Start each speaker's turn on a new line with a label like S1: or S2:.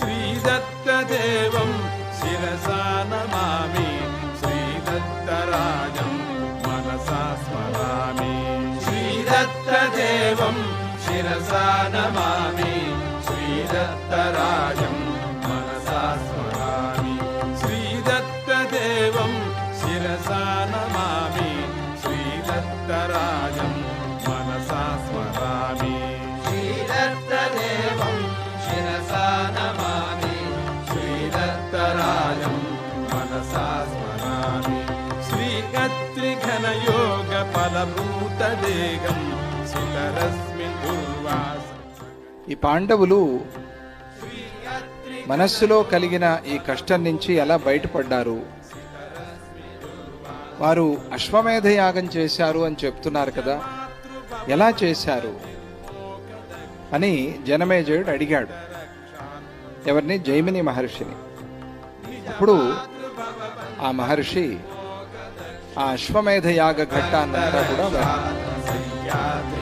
S1: श्रीदत्तदेवं शिरसा नमामि श्रीदत्तराजं मनसा स्मरामि श्रीदत्तदेवं शिरसा नमामि श्रीदत्तराजं
S2: ఈ పాండవులు మనస్సులో కలిగిన ఈ కష్టం నుంచి ఎలా బయటపడ్డారు? వారు అశ్వమేధ యాగం చేశారు అని చెప్తున్నారు కదా. ఎలా చేశారు? అని జనమేజయుడు అడిగాడు. ఎవరిని? జైమిని మహర్షిని. అప్పుడు ಆ ಮಹರ್ಷಿ ಆ ಅಶ್ವಮೇಧ ಯಾಗ ಘಟ್ಟ ಅಂತ ಕೂಡ